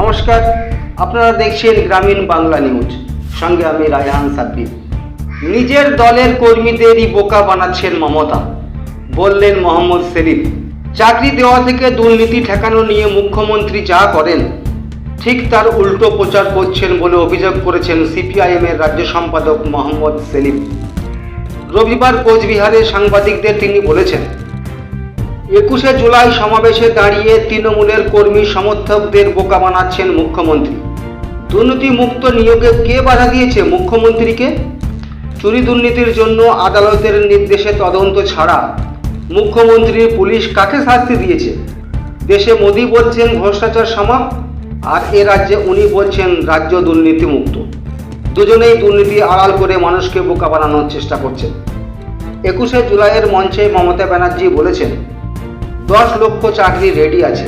নমস্কার, আপনারা দেখছেন গ্রামীণ বাংলা নিউজ। সঙ্গে আমি রায়হান সাব্বির। নিজের দলের কর্মীদেরই বোকা বানাচ্ছেন মমতা। বললেন মোহাম্মদ সেলিম, চাকরি দেওয়া থেকে দুর্নীতি ঠেকানো নিয়ে মুখ্যমন্ত্রী যা করেন, ঠিক তার উল্টো প্রচার করছেন বলে অভিযোগ করেছেন সিপিআইএমের রাজ্য সম্পাদক মোহাম্মদ সেলিম। রবিবার কোচবিহারে সাংবাদিকদের তিনি বলেছেন একুশে জুলাই সমাবেশে দাঁড়িয়ে তৃণমূলের কর্মী সমর্থকদের বোকা বানাচ্ছেন মুখ্যমন্ত্রী। দুর্নীতি মুক্ত নিয়োগে কে বাধা দিয়েছে মুখ্যমন্ত্রীকে? চুরি দুর্নীতির জন্য আদালতের নির্দেশে তদন্ত ছাড়া মুখ্যমন্ত্রী পুলিশ কাকে শাস্তি দিয়েছে? দেশে মোদী বলছেন ভ্রষ্টাচার সমাপ্ত, আর এ রাজ্যে উনি বলছেন রাজ্য দুর্নীতি মুক্ত দুজনেই দুর্নীতি আড়াল করে মানুষকে বোকা বানানোর চেষ্টা করছেন। একুশে জুলাইয়ের মঞ্চে মমতা ব্যানার্জি বলেছেন দশ লক্ষ চাকরি রেডি আছে।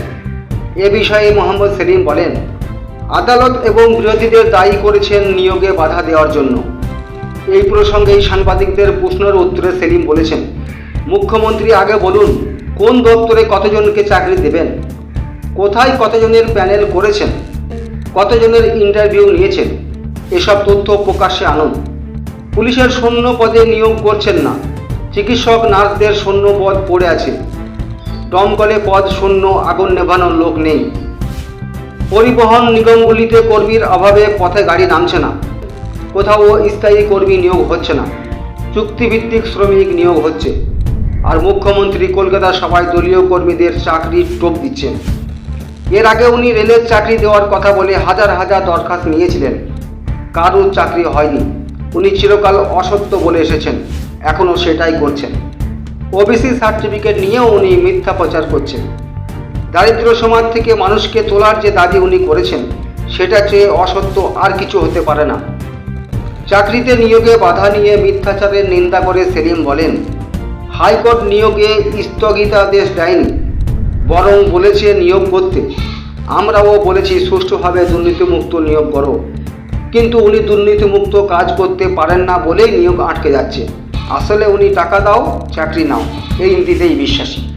এ বিষয়ে মোহাম্মদ সেলিম বলেন, আদালত এবং বিরোধীদের দায়ী করেছেন নিয়োগে বাধা দেওয়ার জন্য। এই প্রসঙ্গেই সাংবাদিকদের প্রশ্নের উত্তরে সেলিম বলেছেন, মুখ্যমন্ত্রী আগে বলুন, কোন দপ্তরে কতজনকে চাকরি দেবেন? কোথায় কতজনের প্যানেল করেছেন? কতজনের ইন্টারভিউ নিয়েছেন? এসব তথ্য প্রকাশ্যে আনুন। পুলিশের শূন্য পদে নিয়োগ করছেন না। চিকিৎসক, নার্সদের শূন্য পদ পড়ে আছে। দমকলে পদ শূন্য, আগুন নেভানোর লোক নেই। পরিবহন নিগমগুলিতে কর্মীর অভাবে পথে গাড়ি নামছে না। কোথাও স্থায়ী কর্মী নিয়োগ হচ্ছে না। চুক্তিভিত্তিক শ্রমিক নিয়োগ হচ্ছে। আর মুখ্যমন্ত্রী কলকাতা সভায় দলীয় কর্মীদের চাকরির টোপ দিচ্ছেন। এর আগে উনি রেলের চাকরি দেওয়ার কথা বলে হাজার হাজার দরখাস্ত নিয়েছিলেন। কারোর চাকরি হয়নি। উনি চিরকাল অসত্য বলে এসেছেন। এখনও সেটাই করছেন। ওবিসি সার্টিফিকেট নিয়েও উনি মিথ্যা প্রচার করছেন। দারিদ্র সমাজ থেকে মানুষকে তোলার যে দাবি উনি করেছেন, সেটা চেয়ে অসত্য আর কিছু হতে পারে না। চাকরিতে নিয়োগে বাধা নিয়ে মিথ্যাচারের নিন্দা করে সেলিম বলেন, হাইকোর্ট নিয়োগে স্থগিতাদেশ দেয়নি, বরং বলেছে নিয়োগ করতে। আমরাও বলেছি, সুষ্ঠুভাবে দুর্নীতিমুক্ত নিয়োগ করো। কিন্তু উনি দুর্নীতিমুক্ত কাজ করতে পারেন না বলেই নিয়োগ আটকে যাচ্ছে। আসলে উনি টাকা দাও চাকরি নাও। এই নীতিতেই বিশ্বাসী।